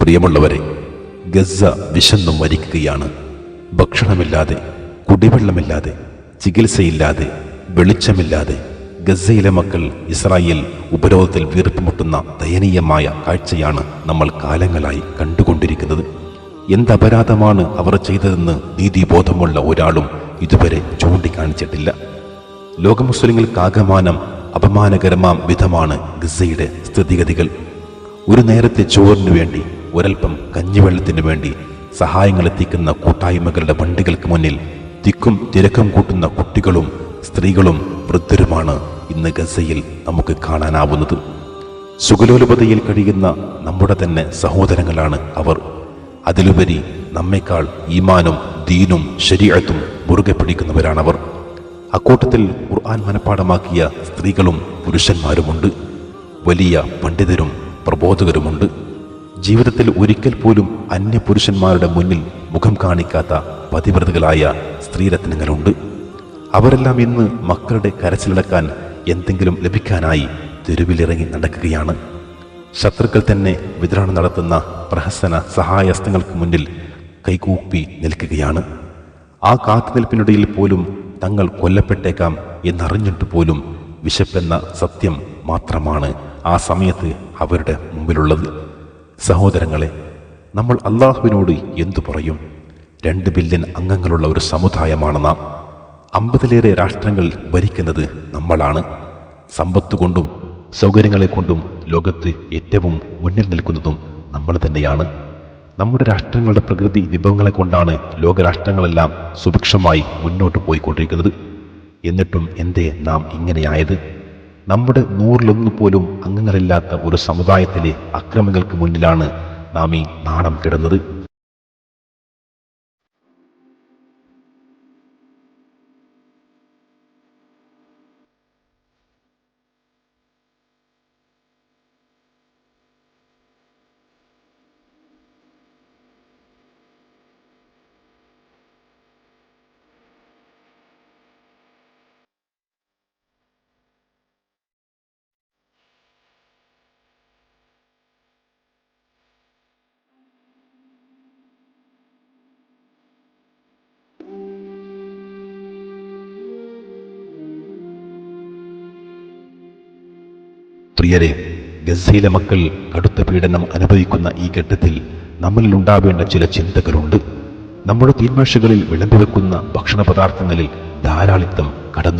പ്രിയമുള്ളവരെ ഗസ വിശന്നു മരിക്കുകയാണ് ഭക്ഷണമില്ലാതെ കുടിവെള്ളമില്ലാതെ ചികിത്സയില്ലാതെ വെളിച്ചമില്ലാതെ ഗസയിലെ മക്കൾ ഇസ്രായേൽ ഉപരോധത്തിൽ വീർപ്പുമുട്ടുന്ന ദയനീയമായ കാഴ്ചയാണ് നമ്മൾ കാലങ്ങളായി കണ്ടുകൊണ്ടിരിക്കുന്നത്. എന്തപരാധമാണ് അവർ ചെയ്തതെന്ന് നീതിബോധമുള്ള ഒരാളും ഇതുവരെ ചൂണ്ടിക്കാണിച്ചിട്ടില്ല. ലോക മുസ്ലിങ്ങൾക്കാകമാനം അപമാനകരമാം വിധമാണ് ഗസയുടെ സ്ഥിതിഗതികൾ. ഒരു നേരത്തെ ചോറിനു വേണ്ടി ഒരൽപ്പം കഞ്ഞിവെള്ളത്തിന് വേണ്ടി സഹായങ്ങൾ എത്തിക്കുന്ന കൂട്ടായ്മകളുടെ വണ്ടികൾക്ക് മുന്നിൽ തിക്കും തിരക്കും കൂട്ടുന്ന കുട്ടികളും സ്ത്രീകളും വൃദ്ധരുമാണ് ഇന്ന് ഗസയിൽ നമുക്ക് കാണാനാവുന്നത്. സുഖലോലുപതയിൽ കഴിയുന്ന നമ്മുടെ തന്നെ സഹോദരങ്ങളാണ് അവർ. അതിലുപരി നമ്മേക്കാൾ ഈമാനും ദീനും ശരീരത്തും മുറുകെ പിടിക്കുന്നവരാണവർ. അക്കൂട്ടത്തിൽ ഖുർആൻ മനപ്പാടമാക്കിയ സ്ത്രീകളും പുരുഷന്മാരുമുണ്ട്. വലിയ പണ്ഡിതരും പ്രബോധകരുമുണ്ട്. ജീവിതത്തിൽ ഒരിക്കൽ പോലും അന്യപുരുഷന്മാരുടെ മുന്നിൽ മുഖം കാണിക്കാത്ത പതിവ്രതകളായ സ്ത്രീരത്നങ്ങളുണ്ട്. അവരെല്ലാം ഇന്ന് മക്കളുടെ കരച്ചിലടക്കാൻ എന്തെങ്കിലും ലഭിക്കാനായി തെരുവിലിറങ്ങി നടക്കുകയാണ്. ശത്രുക്കൾ തന്നെ വിതരണം നടത്തുന്ന പ്രഹസന സഹായസ്ഥങ്ങൾക്ക് മുന്നിൽ കൈകൂപ്പി നിൽക്കുകയാണ്. ആ കാത്തുനിൽപ്പിനിടയിൽ പോലും തങ്ങൾ കൊല്ലപ്പെട്ടേക്കാം എന്നറിഞ്ഞിട്ട് പോലും വിശപ്പെന്ന സത്യം മാത്രമാണ് ആ സമയത്ത് അവരുടെ മുമ്പിലുള്ളത്. സഹോദരങ്ങളെ നമ്മൾ അള്ളാഹുവിനോട് എന്തു പറയും? രണ്ട് ബില്യൺ അംഗങ്ങളുള്ള ഒരു സമുദായമാണ് നാം. അമ്പതിലേറെ രാഷ്ട്രങ്ങൾ ഭരിക്കുന്നത് നമ്മളാണ്. സമ്പത്ത് കൊണ്ടും സൗകര്യങ്ങളെ കൊണ്ടും ലോകത്ത് ഏറ്റവും മുന്നിൽ നിൽക്കുന്നതും നമ്മൾ തന്നെയാണ്. നമ്മുടെ രാഷ്ട്രങ്ങളുടെ പ്രകൃതി വിഭവങ്ങളെ കൊണ്ടാണ് ലോകരാഷ്ട്രങ്ങളെല്ലാം സുഭിക്ഷമായി മുന്നോട്ട് പോയിക്കൊണ്ടിരിക്കുന്നത്. എന്നിട്ടും എന്തേ നാം ഇങ്ങനെയായത്? നമ്മുടെ നൂറിലൊന്നു പോലും അംഗങ്ങളില്ലാത്ത ഒരു സമുദായത്തിലെ അക്രമികൾക്ക് മുന്നിലാണ് നാം ഈ നാണം കിടന്നത്. പ്രിയരെ ഗസയിലെ മക്കൾ കടുത്ത പീഡനം അനുഭവിക്കുന്ന ഈ ഘട്ടത്തിൽ നമ്മളിൽ ഉണ്ടാവേണ്ട ചില ചിന്തകളുണ്ട്. നമ്മുടെ തീന്മേശകളിൽ വിളമ്പി വെക്കുന്ന ഭക്ഷണ പദാർത്ഥങ്ങളിൽ ധാരാളിത്തം കടന്നു